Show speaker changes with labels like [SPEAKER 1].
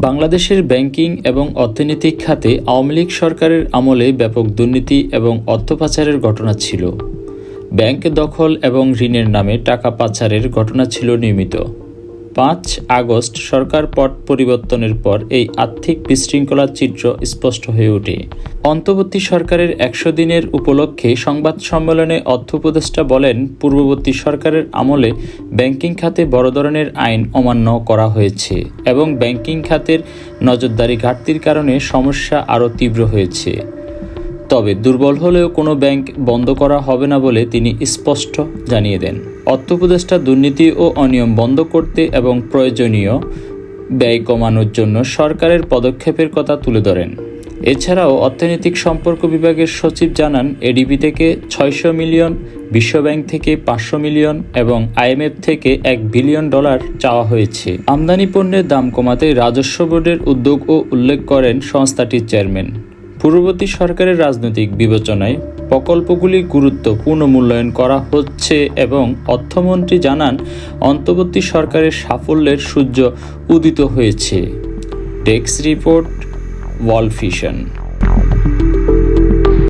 [SPEAKER 1] বাংলাদেশের ব্যাংকিং এবং অর্থনৈতিক খাতে আওয়ামী লীগ সরকারের আমলে ব্যাপক দুর্নীতি এবং অর্থ পাচারের ঘটনা ছিল। ব্যাংক দখল এবং ঋণের নামে টাকা পাচারের ঘটনা ছিল নিয়মিত। পাঁচ আগস্ট সরকার পট পরিবর্তনের পর এই আর্থিক বিশৃঙ্খলার চিত্র স্পষ্ট হয়ে ওঠে। অন্তর্বর্তী সরকারের একশো দিনের উপলক্ষে সংবাদ সম্মেলনে অর্থ উপদেষ্টা বলেন, পূর্ববর্তী সরকারের আমলে ব্যাংকিং খাতে বড় ধরনের আইন অমান্য করা হয়েছে এবং ব্যাংকিং খাতের নজরদারি ঘাটতির কারণে সমস্যা আরও তীব্র হয়েছে। তবে দুর্বল হলেও কোনো ব্যাংক বন্ধ করা হবে না বলে তিনি স্পষ্ট জানিয়ে দেন। অর্থ উপদেষ্টা দুর্নীতি ও অনিয়ম বন্ধ করতে এবং প্রয়োজনীয় ব্যয় কমানোর জন্য সরকারের পদক্ষেপের কথা তুলে ধরেন। এছাড়াও অর্থনৈতিক সম্পর্ক বিভাগের সচিব জানান, এডিবি থেকে ছয়শো মিলিয়ন, বিশ্বব্যাংক থেকে পাঁচশো মিলিয়ন এবং আইএমএফ থেকে এক বিলিয়ন ডলার চাওয়া হয়েছে। আমদানি পণ্যের দাম কমাতে রাজস্ব বোর্ডের উদ্যোগও উল্লেখ করেন সংস্থাটির চেয়ারম্যান। পূর্ববর্তী সরকারের রাজনৈতিক বিবেচনায় প্রকল্পগুলি গুরুত্বপূর্ণ মূল্যায়ন করা হচ্ছে এবং অর্থমন্ত্রী জানান, অন্তর্বর্তী সরকারের সাফল্যের সূর্য উদিত হয়েছে। Desk report world vision.